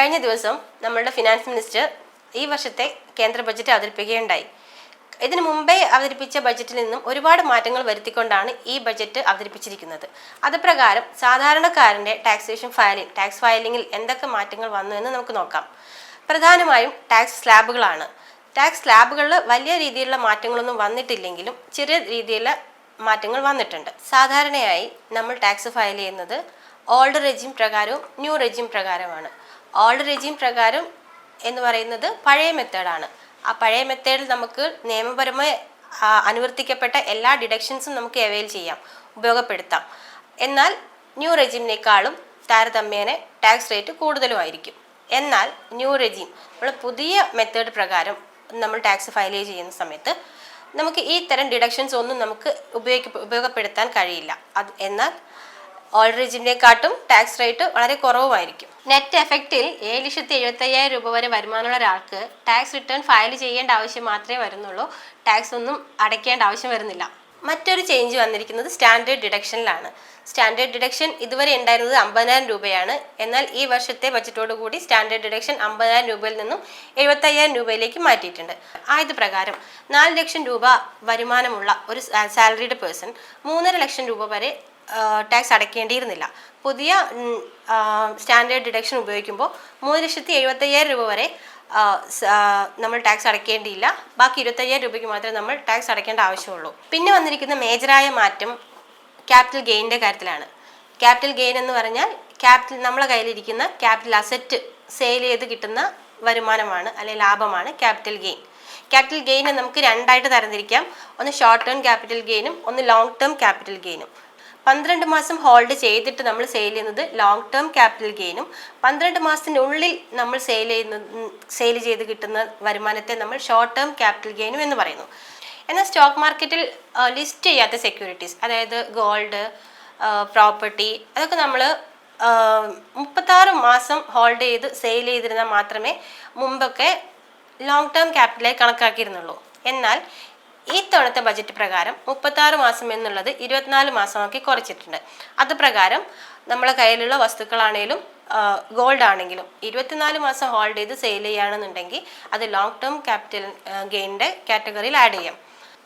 കഴിഞ്ഞ ദിവസം നമ്മളുടെ ഫിനാൻസ് മിനിസ്റ്റർ ഈ വർഷത്തെ കേന്ദ്ര ബജറ്റ് അവതരിപ്പിക്കുകയുണ്ടായി. ഇതിനു മുമ്പേ അവതരിപ്പിച്ച ബജറ്റിൽ നിന്നും ഒരുപാട് മാറ്റങ്ങൾ വരുത്തിക്കൊണ്ടാണ് ഈ ബജറ്റ് അവതരിപ്പിച്ചിരിക്കുന്നത്. അത് പ്രകാരം സാധാരണക്കാരന്റെ ടാക്സേഷൻ ഫയലിംഗ് ടാക്സ് ഫയലിംഗിൽ എന്തൊക്കെ മാറ്റങ്ങൾ വന്നു എന്ന് നമുക്ക് നോക്കാം. പ്രധാനമായും ടാക്സ് സ്ലാബുകളാണ് ടാക്സ് സ്ലാബുകളിൽ വലിയ രീതിയിലുള്ള മാറ്റങ്ങളൊന്നും വന്നിട്ടില്ലെങ്കിലും ചെറിയ രീതിയിലുള്ള മാറ്റങ്ങൾ വന്നിട്ടുണ്ട്. സാധാരണയായി നമ്മൾ ടാക്സ് ഫയൽ ചെയ്യുന്നത് ഓൾഡ് റെജിം പ്രകാരവും ന്യൂ റെജിം പ്രകാരമാണ്. ഓൾഡ് റെജീം പ്രകാരം എന്ന് പറയുന്നത് പഴയ മെത്തേഡാണ് ആ പഴയ മെത്തേഡിൽ നമുക്ക് നിയമപരമായി അനുവർത്തിക്കപ്പെട്ട എല്ലാ ഡിഡക്ഷൻസും നമുക്ക് അവൈൽ ചെയ്യാം ഉപയോഗപ്പെടുത്താം. എന്നാൽ ന്യൂ റെജീമിനേക്കാളും താരതമ്യേന ടാക്സ് റേറ്റ് കൂടുതലുമായിരിക്കും എന്നാൽ ന്യൂ റെജീം നമ്മൾ പുതിയ മെത്തേഡ് പ്രകാരം നമ്മൾ ടാക്സ് ഫയൽ ചെയ്യുന്ന സമയത്ത് നമുക്ക് ഈ തരം ഡിഡക്ഷൻസ് ഒന്നും നമുക്ക് ഉപയോഗിക്ക ഉപയോഗപ്പെടുത്താൻ കഴിയില്ല. അത് എന്നാൽ ഓൾഡ് റെജിമിനെക്കാട്ടും ടാക്സ് റേറ്റ് വളരെ കുറവുമായിരിക്കും. നെറ്റ് എഫക്റ്റിൽ ഏഴ് ലക്ഷത്തി എഴുപത്തി അയ്യായിരം രൂപ വരെ വരുമാനമുള്ള ഒരാൾക്ക് ടാക്സ് റിട്ടേൺ ഫയൽ ചെയ്യേണ്ട ആവശ്യം മാത്രമേ വരുന്നുള്ളൂ. ടാക്സ് ഒന്നും അടയ്ക്കേണ്ട ആവശ്യം വരുന്നില്ല. മറ്റൊരു ചേഞ്ച് വന്നിരിക്കുന്നത് സ്റ്റാൻഡേർഡ് ഡിഡക്ഷനിലാണ് സ്റ്റാൻഡേർഡ് ഡിഡക്ഷൻ ഇതുവരെ ഉണ്ടായിരുന്നത് അമ്പതിനായിരം രൂപയാണ്. എന്നാൽ ഈ വർഷത്തെ ബജറ്റോട് കൂടി സ്റ്റാൻഡേർഡ് ഡിഡക്ഷൻ അമ്പതിനായിരം രൂപയിൽ നിന്നും എഴുപത്തയ്യായിരം രൂപയിലേക്ക് മാറ്റിയിട്ടുണ്ട്. ആയത് പ്രകാരം നാല് ലക്ഷം രൂപ വരുമാനമുള്ള ഒരു സാലറിഡ് പേഴ്സൺ മൂന്നര ലക്ഷം രൂപ വരെ ടാക്സ് അടയ്ക്കേണ്ടിയിരുന്നില്ല. പുതിയ സ്റ്റാൻഡേർഡ് ഡിഡക്ഷൻ ഉപയോഗിക്കുമ്പോൾ മൂന്ന് ലക്ഷത്തി എഴുപത്തയ്യായിരം രൂപ വരെ നമ്മൾ ടാക്സ് അടയ്ക്കേണ്ടിയില്ല. ബാക്കി ഇരുപത്തയ്യായിരം രൂപയ്ക്ക് മാത്രമേ നമ്മൾ ടാക്സ് അടയ്ക്കേണ്ട ആവശ്യമുള്ളൂ. പിന്നെ വന്നിരിക്കുന്ന മേജറായ മാറ്റം ക്യാപിറ്റൽ ഗെയിന്റെ കാര്യത്തിലാണ്. ക്യാപിറ്റൽ ഗെയിൻ എന്ന് പറഞ്ഞാൽ ക്യാപിറ്റൽ നമ്മളെ കയ്യിലിരിക്കുന്ന ക്യാപിറ്റൽ അസറ്റ് സെയിൽ ചെയ്ത് കിട്ടുന്ന വരുമാനമാണ് അല്ലെങ്കിൽ ലാഭമാണ് ക്യാപിറ്റൽ ഗെയിൻ ക്യാപിറ്റൽ ഗെയിനെ നമുക്ക് രണ്ടായിട്ട് തരംതിരിക്കാം. ഒന്ന് ഷോർട്ട് ടേം ക്യാപിറ്റൽ ഗെയിനും ഒന്ന് ലോങ് ടേം ക്യാപിറ്റൽ ഗെയിനും പന്ത്രണ്ട് മാസം ഹോൾഡ് ചെയ്തിട്ട് നമ്മൾ സെയിൽ ചെയ്യുന്നത് ലോങ് ടേം ക്യാപിറ്റൽ ഗെയിനും പന്ത്രണ്ട് മാസത്തിനുള്ളിൽ നമ്മൾ സെയിൽ ചെയ്യുന്ന സെയിൽ ചെയ്ത് കിട്ടുന്ന വരുമാനത്തെ നമ്മൾ ഷോർട്ട് ടേം ക്യാപിറ്റൽ ഗെയിനും എന്ന് പറയുന്നു. എന്നാൽ സ്റ്റോക്ക് മാർക്കറ്റിൽ ലിസ്റ്റ് ചെയ്യാത്ത സെക്യൂരിറ്റീസ് അതായത് ഗോൾഡ് പ്രോപ്പർട്ടി അതൊക്കെ നമ്മൾ മുപ്പത്താറ് മാസം ഹോൾഡ് ചെയ്ത് സെയിൽ ചെയ്തിരുന്നാൽ മാത്രമേ മുമ്പൊക്കെ ലോങ് ടേം ക്യാപിറ്റലായി കണക്കാക്കിയിരുന്നുള്ളൂ. എന്നാൽ ഈ തവണത്തെ ബജറ്റ് പ്രകാരം മുപ്പത്താറ് മാസം എന്നുള്ളത് ഇരുപത്തിനാല് മാസമാക്കി കുറച്ചിട്ടുണ്ട്. അത് പ്രകാരം നമ്മളെ കയ്യിലുള്ള വസ്തുക്കളാണേലും ഗോൾഡ് ആണെങ്കിലും ഇരുപത്തിനാല് മാസം ഹോൾഡ് ചെയ്ത് സെയിൽ ചെയ്യുകയാണെന്നുണ്ടെങ്കിൽ അത് ലോങ് ടേം ക്യാപിറ്റൽ ഗെയിനിന്റെ കാറ്റഗറിയിൽ ആഡ് ചെയ്യാം.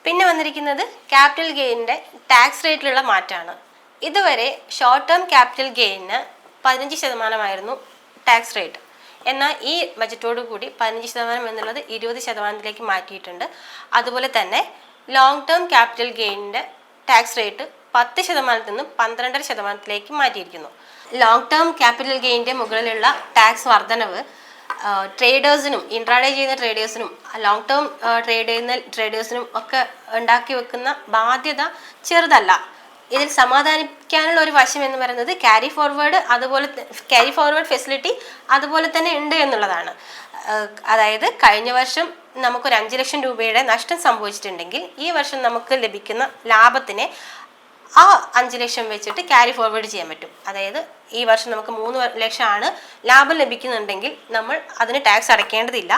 പിന്നെ വന്നിരിക്കുന്നത് ക്യാപിറ്റൽ ഗെയിനിന്റെ ടാക്സ് റേറ്റിലുള്ള മാറ്റമാണ് ഇതുവരെ ഷോർട്ട് ടേം ക്യാപിറ്റൽ ഗെയിനിന് പതിനഞ്ച് ശതമാനമായിരുന്നു ടാക്സ് റേറ്റ് എന്നാൽ ഈ ബജറ്റോട് കൂടി പതിനഞ്ച് ശതമാനം എന്നുള്ളത് ഇരുപത് ശതമാനത്തിലേക്ക് മാറ്റിയിട്ടുണ്ട്. അതുപോലെ തന്നെ ലോങ് ടേം ക്യാപിറ്റൽ ഗെയിനിന്റെ ടാക്സ് റേറ്റ് പത്ത് ശതമാനത്തിൽ നിന്നും പന്ത്രണ്ടര ശതമാനത്തിലേക്ക് മാറ്റിയിരിക്കുന്നു. ലോങ് ടേം ക്യാപിറ്റൽ ഗെയിനിന്റെ മുകളിലുള്ള ടാക്സ് വർധനവ് ട്രേഡേഴ്സിനും ഇൻട്രാഡേ ചെയ്യുന്ന ട്രേഡേഴ്സിനും ലോങ് ടേം ട്രേഡ് ചെയ്യുന്ന ട്രേഡേഴ്സിനും ഒക്കെ ഉണ്ടാക്കി വെക്കുന്ന ബാധ്യത ചെറുതല്ല. ഇതിൽ സമാധാനിക്കാനുള്ള ഒരു വശം എന്ന് പറയുന്നത് ക്യാരി ഫോർവേഡ് അതുപോലെ ക്യാരി ഫോർവേഡ് ഫെസിലിറ്റി അതുപോലെ തന്നെ ഉണ്ട് എന്നുള്ളതാണ്. അതായത് കഴിഞ്ഞ വർഷം നമുക്കൊരു അഞ്ച് ലക്ഷം രൂപയുടെ നഷ്ടം സംഭവിച്ചിട്ടുണ്ടെങ്കിൽ ഈ വർഷം നമുക്ക് ലഭിക്കുന്ന ലാഭത്തിനെ ആ അഞ്ച് ലക്ഷം വെച്ചിട്ട് ക്യാരി ഫോർവേഡ് ചെയ്യാൻ പറ്റും. അതായത് ഈ വർഷം നമുക്ക് മൂന്ന് ലക്ഷമാണ് ലാഭം ലഭിക്കുന്നുണ്ടെങ്കിൽ നമ്മൾ അതിന് ടാക്സ് അടയ്ക്കേണ്ടതില്ല.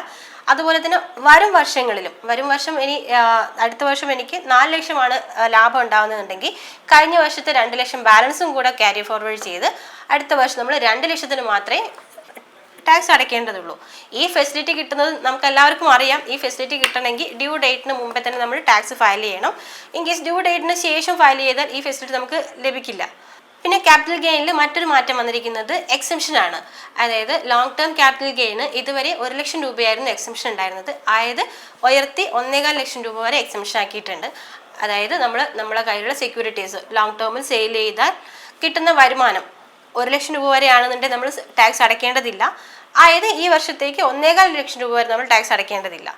അതുപോലെ തന്നെ വരും വർഷങ്ങളിലും വരും വർഷം ഇനി അടുത്ത വർഷം എനിക്ക് നാല് ലക്ഷമാണ് ലാഭം ഉണ്ടാകുന്നതെന്നുണ്ടെങ്കിൽ കഴിഞ്ഞ വർഷത്തെ രണ്ട് ലക്ഷം ബാലൻസും കൂടെ ക്യാരി ഫോർവേഡ് ചെയ്ത് അടുത്ത വർഷം നമ്മൾ രണ്ട് ലക്ഷത്തിന് മാത്രമേ ടാക്സ് അടയ്ക്കേണ്ടതുള്ളൂ. ഈ ഫെസിലിറ്റി കിട്ടുന്നത് നമുക്ക് എല്ലാവർക്കും അറിയാം. ഈ ഫെസിലിറ്റി കിട്ടണമെങ്കിൽ ഡ്യൂ ഡേറ്റിന് മുമ്പേ തന്നെ നമ്മൾ ടാക്സ് ഫയൽ ചെയ്യണം. ഇൻ കേസ് ഡ്യൂ ഡേറ്റിന് ശേഷം ഫയൽ ചെയ്താൽ ഈ ഫെസിലിറ്റി നമുക്ക് ലഭിക്കില്ല. പിന്നെ ക്യാപിറ്റൽ ഗെയിനിൽ മറ്റൊരു മാറ്റം വന്നിരിക്കുന്നത് എക്സംഷൻ ആണ്. അതായത് ലോങ് ടേം ക്യാപിറ്റൽ ഗെയിന് ഇതുവരെ ഒരു ലക്ഷം രൂപയായിരുന്നു എക്സംഷൻ ഉണ്ടായിരുന്നത്. അതായത് ഉയർത്തി ഒന്നേകാൽ ലക്ഷം രൂപ വരെ എക്സംഷൻ ആക്കിയിട്ടുണ്ട്. അതായത് നമ്മൾ നമ്മുടെ കയ്യിലുള്ള സെക്യൂരിറ്റീസ് ലോങ് ടേമിൽ സെയിൽ ചെയ്താൽ കിട്ടുന്ന വരുമാനം ഒരു ലക്ഷം രൂപ വരെയാണെന്നുണ്ടെങ്കിൽ നമ്മൾ ടാക്സ് അടയ്ക്കേണ്ടതില്ല. അതായത് ഈ വർഷത്തേക്ക് ഒന്നേകാൽ ലക്ഷം രൂപ വരെ നമ്മൾ ടാക്സ് അടയ്ക്കേണ്ടതില്ല.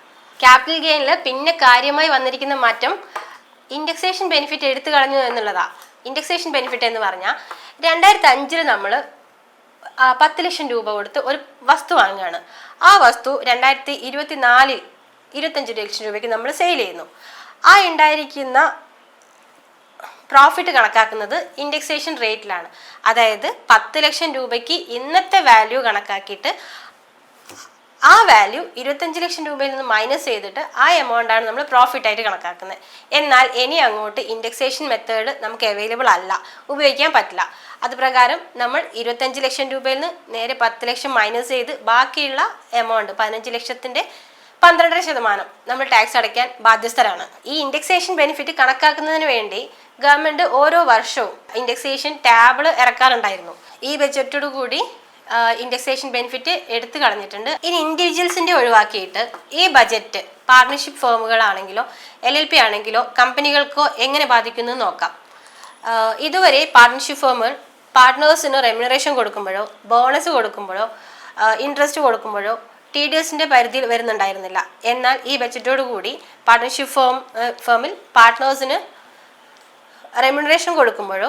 ക്യാപിറ്റൽ ഗെയിനിൽ പിന്നെ കാര്യമായി വന്നിരിക്കുന്ന മാറ്റം ഇൻഡെക്സേഷൻ ബെനിഫിറ്റ് എടുത്തു കളഞ്ഞു എന്നുള്ളതാണ് ഇൻഡെക്സേഷൻ ബെനിഫിറ്റ് എന്ന് പറഞ്ഞാൽ രണ്ടായിരത്തി അഞ്ചിൽ നമ്മൾ പത്ത് ലക്ഷം രൂപ കൊടുത്ത് ഒരു വസ്തു വാങ്ങുകയാണ് ആ വസ്തു രണ്ടായിരത്തി ഇരുപത്തി നാലിൽ ഇരുപത്തഞ്ച് ലക്ഷം രൂപയ്ക്ക് നമ്മൾ സെയിൽ ചെയ്യുന്നു. ആ ഉണ്ടായിരിക്കുന്ന പ്രോഫിറ്റ് കണക്കാക്കുന്നത് ഇൻഡെക്സേഷൻ റേറ്റിലാണ് അതായത് പത്ത് ലക്ഷം രൂപയ്ക്ക് ഇന്നത്തെ വാല്യൂ കണക്കാക്കിയിട്ട് ആ വാല്യൂ ഇരുപത്തഞ്ച് ലക്ഷം രൂപയിൽ നിന്ന് മൈനസ് ചെയ്തിട്ട് ആ എമൗണ്ട് ആണ് നമ്മൾ പ്രോഫിറ്റ് ആയിട്ട് കണക്കാക്കുന്നത്. എന്നാൽ ഇനി അങ്ങോട്ട് ഇൻഡെക്സേഷൻ മെത്തേഡ് നമുക്ക് അവൈലബിൾ അല്ല. ഉപയോഗിക്കാൻ പറ്റില്ല. അത് പ്രകാരം നമ്മൾ ഇരുപത്തഞ്ച് ലക്ഷം രൂപയിൽ നിന്ന് നേരെ പത്ത് ലക്ഷം മൈനസ് ചെയ്ത് ബാക്കിയുള്ള എമൗണ്ട് പതിനഞ്ച് ലക്ഷത്തിന്റെ പന്ത്രണ്ടര ശതമാനം നമ്മൾ ടാക്സ് അടയ്ക്കാൻ ബാധ്യസ്ഥരാണ്. ഈ ഇൻഡെക്സേഷൻ ബെനിഫിറ്റ് കണക്കാക്കുന്നതിന് വേണ്ടി ഗവൺമെന്റ് ഓരോ വർഷവും ഇൻഡെക്സേഷൻ ടാബിൾ ഇറക്കാറുണ്ടായിരുന്നു. ഈ ബജറ്റോടു കൂടി ഇൻഡെക്സേഷൻ ബെനിഫിറ്റ് എടുത്തു കളഞ്ഞിട്ടുണ്ട്. ഇനി ഇൻഡിവിജ്വൽസിന്റെ ഒഴിവാക്കിയിട്ട് ഈ ബജറ്റ് പാർട്ണർഷിപ്പ് ഫേമുകളാണെങ്കിലോ എൽ എൽ പി ആണെങ്കിലോ കമ്പനികൾക്കോ എങ്ങനെ ബാധിക്കുന്നു നോക്കാം. ഇതുവരെ പാർട്ണർഷിപ്പ് ഫേമുകൾ പാർട്ട്നേഴ്സിന് റെമ്യൂണറേഷൻ കൊടുക്കുമ്പോഴോ ബോണസ് കൊടുക്കുമ്പോഴോ ഇൻട്രസ്റ്റ് കൊടുക്കുമ്പോഴോ ടി ഡി എസിന്റെ പരിധിയിൽ വരുന്നുണ്ടായിരുന്നില്ല. എന്നാൽ ഈ ബജറ്റോടു കൂടി പാർട്ണർഷിപ്പ് ഫേം ഫേമിൽ പാർട്ട്നേഴ്സിന് റെമ്യൂണറേഷൻ കൊടുക്കുമ്പോഴോ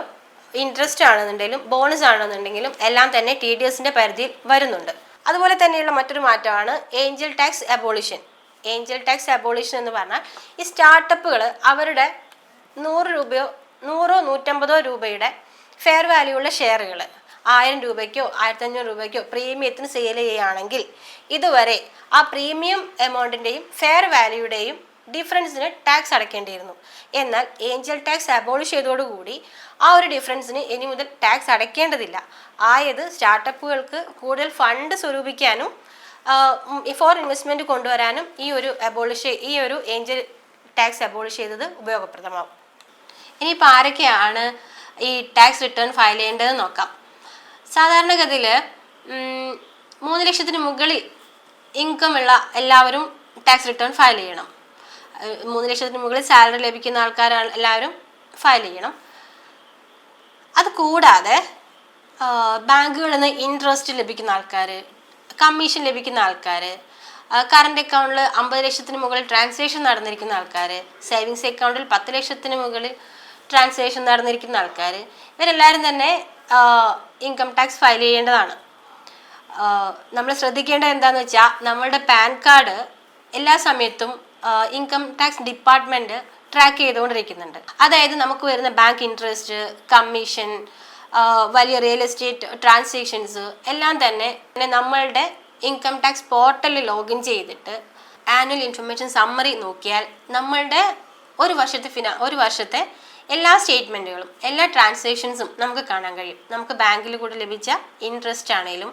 ഇൻട്രസ്റ്റ് ആണെന്നുണ്ടെങ്കിലും ബോണസ് ആണെന്നുണ്ടെങ്കിലും എല്ലാം തന്നെ ടി ഡി എസിന്റെ പരിധിയിൽ വരുന്നുണ്ട്. അതുപോലെ തന്നെയുള്ള മറ്റൊരു മാറ്റമാണ് angel tax abolition angel tax abolition എന്ന് പറഞ്ഞാൽ ഈ സ്റ്റാർട്ടപ്പുകൾ അവരുടെ നൂറ് രൂപയോ നൂറോ നൂറ്റമ്പതോ രൂപയുടെ ഫെയർ വാല്യൂ ഉള്ള ഷെയറുകൾ ആയിരം രൂപയ്ക്കോ ആയിരത്തഞ്ഞൂറ് രൂപയ്ക്കോ പ്രീമിയത്തിന് സെയിൽ ചെയ്യുകയാണെങ്കിൽ ഇതുവരെ ആ പ്രീമിയം എമൗണ്ടിന്റെയും ഫെയർ വാല്യൂയുടെയും ഡിഫറൻസിന് ടാക്സ് അടയ്ക്കേണ്ടിയിരുന്നു. എന്നാൽ ഏഞ്ചൽ ടാക്സ് അബോളിഷ് ചെയ്തതോടുകൂടി ആ ഒരു ഡിഫറൻസിന് ഇനി മുതൽ ടാക്സ് അടയ്ക്കേണ്ടതില്ല. ആയത് സ്റ്റാർട്ടപ്പുകൾക്ക് കൂടുതൽ ഫണ്ട് സ്വരൂപിക്കാനും ഫോർ ഇൻവെസ്റ്റ്മെന്റ് കൊണ്ടുവരാനും ഈ ഒരു അബോളിഷ് ഈ ഒരു ഏഞ്ചൽ ടാക്സ് അബോളിഷ് ചെയ്തത് ഉപയോഗപ്രദമാകും ഇനിയിപ്പോൾ ആരൊക്കെയാണ് ഈ ടാക്സ് റിട്ടേൺ ഫയൽ ചെയ്യേണ്ടത് നോക്കാം. സാധാരണഗതിയിൽ മൂന്ന് ലക്ഷത്തിന് മുകളിൽ ഇൻകം ഉള്ള എല്ലാവരും ടാക്സ് റിട്ടേൺ ഫയൽ ചെയ്യണം. മൂന്ന് ലക്ഷത്തിന് മുകളിൽ സാലറി ലഭിക്കുന്ന ആൾക്കാരാണ് എല്ലാവരും ഫയൽ ചെയ്യണം. അത് കൂടാതെ ബാങ്കുകളിൽ നിന്ന് ഇൻട്രസ്റ്റ് ലഭിക്കുന്ന ആൾക്കാർ കമ്മീഷൻ ലഭിക്കുന്ന ആൾക്കാർ കറണ്ട് അക്കൗണ്ടിൽ അമ്പത് ലക്ഷത്തിന് മുകളിൽ ട്രാൻസാക്ഷൻ നടന്നിരിക്കുന്ന ആൾക്കാർ സേവിങ്സ് അക്കൗണ്ടിൽ പത്ത് ലക്ഷത്തിന് മുകളിൽ ട്രാൻസാക്ഷൻ നടന്നിരിക്കുന്ന ആൾക്കാർ ഇവരെല്ലാവരും തന്നെ ഇൻകം ടാക്സ് ഫയൽ ചെയ്യേണ്ടതാണ്. നമ്മൾ ശ്രദ്ധിക്കേണ്ടത് എന്താണെന്ന് വെച്ചാൽ നമ്മളുടെ പാൻ കാർഡ് എല്ലാ സമയത്തും ഇൻകം ടാക്സ് ഡിപ്പാർട്ട്മെന്റ് ട്രാക്ക് ചെയ്തുകൊണ്ടിരിക്കുന്നുണ്ട്. അതായത് നമുക്ക് വരുന്ന ബാങ്ക് ഇൻട്രസ്റ്റ് കമ്മീഷൻ വലിയ റിയൽ എസ്റ്റേറ്റ് ട്രാൻസാക്ഷൻസ് എല്ലാം തന്നെ നമ്മളുടെ ഇൻകം ടാക്സ് പോർട്ടലിൽ ലോഗിൻ ചെയ്തിട്ട് ആനുവൽ ഇൻഫർമേഷൻ സമ്മറി നോക്കിയാൽ നമ്മളുടെ ഒരു വർഷത്തെ ഫിന ഒരു വർഷത്തെ എല്ലാ സ്റ്റേറ്റ്മെന്റുകളും എല്ലാ ട്രാൻസാക്ഷൻസും നമുക്ക് കാണാൻ കഴിയും. നമുക്ക് ബാങ്കിൽ കൂടെ ലഭിച്ച ഇൻട്രസ്റ്റ് ആണെങ്കിലും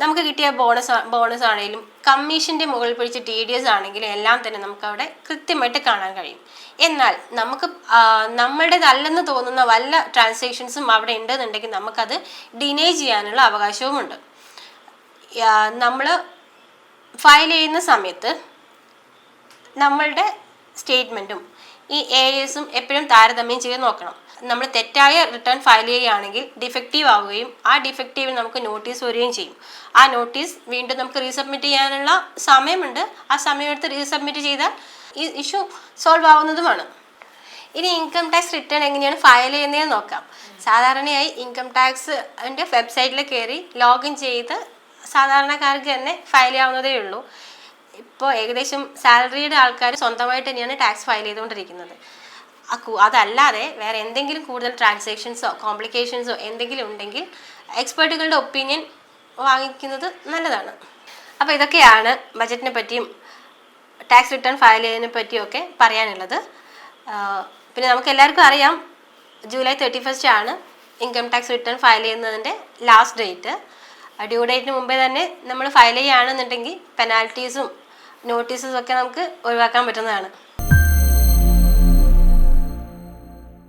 നമുക്ക് കിട്ടിയ ബോണസ് ബോണസ് ആണെങ്കിലും കമ്മീഷന്റെ മുകളിൽ പിടിച്ച ടി ഡി എസ് ആണെങ്കിലും എല്ലാം തന്നെ നമുക്ക് അവിടെ കൃത്യമായിട്ട് കാണാൻ കഴിയും. എന്നാൽ നമുക്ക് നമ്മുടേതല്ലെന്ന് തോന്നുന്ന വല്ല ട്രാൻസാക്ഷൻസും അവിടെ ഉണ്ടെന്നുണ്ടെങ്കിൽ നമുക്കത് ഡിനേ ചെയ്യാനുള്ള അവകാശവുമുണ്ട്. നമ്മൾ ഫയൽ ചെയ്യുന്ന സമയത്ത് നമ്മളുടെ സ്റ്റേറ്റ്മെന്റും ഈ ഏരിയസും എപ്പോഴും താരതമ്യം ചെയ്ത് നോക്കണം. നമ്മൾ തെറ്റായ റിട്ടേൺ ഫയൽ ചെയ്യുകയാണെങ്കിൽ ഡിഫക്റ്റീവ് ആവുകയും ആ ഡിഫക്റ്റീവിൽ നമുക്ക് നോട്ടീസ് വരികയും ചെയ്യും. ആ നോട്ടീസ് വീണ്ടും നമുക്ക് റീസബ്മിറ്റ് ചെയ്യാനുള്ള സമയമുണ്ട്. ആ സമയമെടുത്ത് റീസബ്മിറ്റ് ചെയ്താൽ ഈ ഇഷ്യൂ സോൾവ് ആവുന്നതുമാണ്. ഇനി ഇൻകം ടാക്സ് റിട്ടേൺ എങ്ങനെയാണ് ഫയൽ ചെയ്യുന്നതെന്ന് നോക്കാം. സാധാരണയായി ഇൻകം ടാക്സ് വെബ്സൈറ്റിൽ കയറി ലോഗിൻ ചെയ്ത് സാധാരണക്കാർക്ക് തന്നെ ഫയൽ ചെയ്യാവുന്നതേ ഉള്ളൂ. ഇപ്പോൾ ഏകദേശം സാലറിയുടെ ആൾക്കാർ സ്വന്തമായിട്ട് തന്നെയാണ് ടാക്സ് ഫയൽ ചെയ്തുകൊണ്ടിരിക്കുന്നത്. അതല്ലാതെ വേറെ എന്തെങ്കിലും കൂടുതൽ ട്രാൻസാക്ഷൻസോ കോംപ്ലിക്കേഷൻസോ എന്തെങ്കിലും ഉണ്ടെങ്കിൽ എക്സ്പേർട്ടുകളുടെ ഒപ്പീനിയൻ വാങ്ങിക്കുന്നത് നല്ലതാണ്. അപ്പോൾ ഇതൊക്കെയാണ് ബജറ്റിനെ പറ്റിയും ടാക്സ് റിട്ടേൺ ഫയൽ ചെയ്യുന്നതിനെ പറ്റിയൊക്കെ പറയാനുള്ളത്. പിന്നെ നമുക്ക് എല്ലാവർക്കും അറിയാം ജൂലൈ തേർട്ടി ഫസ്റ്റ് ആണ് ഇൻകം ടാക്സ് റിട്ടേൺ ഫയൽ ചെയ്യുന്നതിന്റെ ലാസ്റ്റ് ഡേറ്റ്. ഡ്യൂ ഡേറ്റിന് മുമ്പേ തന്നെ നമ്മൾ ഫയൽ ചെയ്യുകയാണെന്നുണ്ടെങ്കിൽ പെനാൽറ്റീസും നോട്ടീസും ഒക്കെ നമുക്ക് ഒഴിവാക്കാൻ പറ്റുന്നതാണ്.